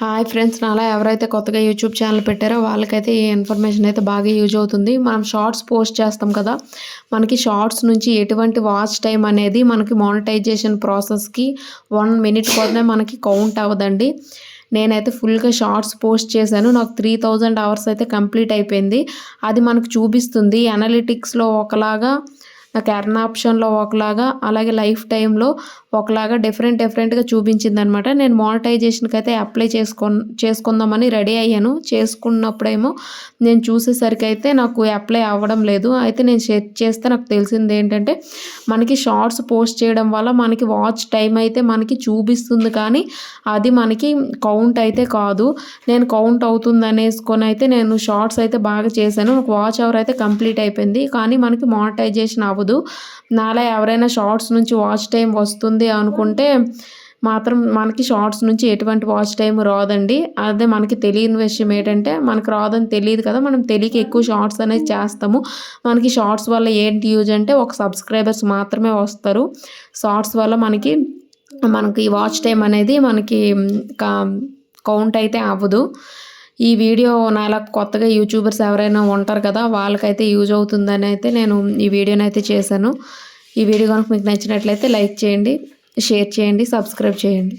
Hi friends నాలా ఎవరైతే కొత్తగా యూట్యూబ్ ఛానల్ పెట్టారో వాళ్ళకైతే ఈ ఇన్ఫర్మేషన్ అయితే బాగా యూజ్ అవుతుంది. మనం షార్ట్స్ పోస్ట్ చేస్తాం కదా మనకి షార్ట్స్ నుంచి ఎటువంటి వాచ్ టైం అనేది మనకి మానిటైజేషన్ ప్రాసెస్కి వన్ మినిట్ కోసమే మనకి కౌంట్ అవ్వదండి. నేనైతే ఫుల్గా షార్ట్స్ పోస్ట్ చేశాను. నాకు త్రీ థౌజండ్ అవర్స్ అయితే కంప్లీట్ అయిపోయింది. అది మనకు చూపిస్తుంది. అనలిటిక్స్లో ఒకలాగా నాకు ఎర్న్ ఆప్షన్లో ఒకలాగా అలాగే లైఫ్ టైంలో ఒకలాగా డిఫరెంట్ డిఫరెంట్గా చూపించింది అనమాట నేను మానిటైజేషన్కి అయితే అప్లై చేసుకో చేసుకుందామని రెడీ అయ్యాను. చేసుకున్నప్పుడేమో నేను చూసేసరికి అయితే నాకు అప్లై అవ్వడం లేదు. అయితే నేను సెర్చ్ చేస్తే నాకు తెలిసింది ఏంటంటే మనకి షార్ట్స్ పోస్ట్ చేయడం వల్ల మనకి వాచ్ టైం అయితే మనకి చూపిస్తుంది కానీ అది మనకి కౌంట్ అయితే కాదు. నేను కౌంట్ అవుతుంది అనేసుకొని అయితే నేను షార్ట్స్ అయితే బాగా చేశాను. ఒక వాచ్ అవర్ అయితే కంప్లీట్ అయిపోయింది. కానీ మనకి మానిటైజేషన్ అవ్వదు. నాలా ఎవరైనా షార్ట్స్ నుంచి వాచ్ టైం వస్తుంది అనుకుంటే మాత్రం మనకి షార్ట్స్ నుంచి ఎటువంటి వాచ్ టైం రాదండి. అదే మనకి తెలియని విషయం ఏంటంటే మనకు రాదని తెలియదు కదా మనం తెలియక ఎక్కువ షార్ట్స్ అనేది చేస్తాము. మనకి షార్ట్స్ వల్ల ఏంటి యూజ్ అంటే ఒక సబ్స్క్రైబర్స్ మాత్రమే వస్తారు. షార్ట్స్ వల్ల మనకి మనకి వాచ్ టైం అనేది మనకి కౌంట్ అయితే అవ్వదు. ఈ వీడియో నాలా కొత్తగా యూట్యూబర్స్ ఎవరైనా ఉంటారు కదా వాళ్ళకైతే యూజ్ అవుతుందని అయితే నేను ఈ వీడియోని అయితే చేశాను. ఈ వీడియో కనుక మీకు నచ్చినట్లయితే లైక్ చేయండి షేర్ చేయండి సబ్స్క్రైబ్ చేయండి.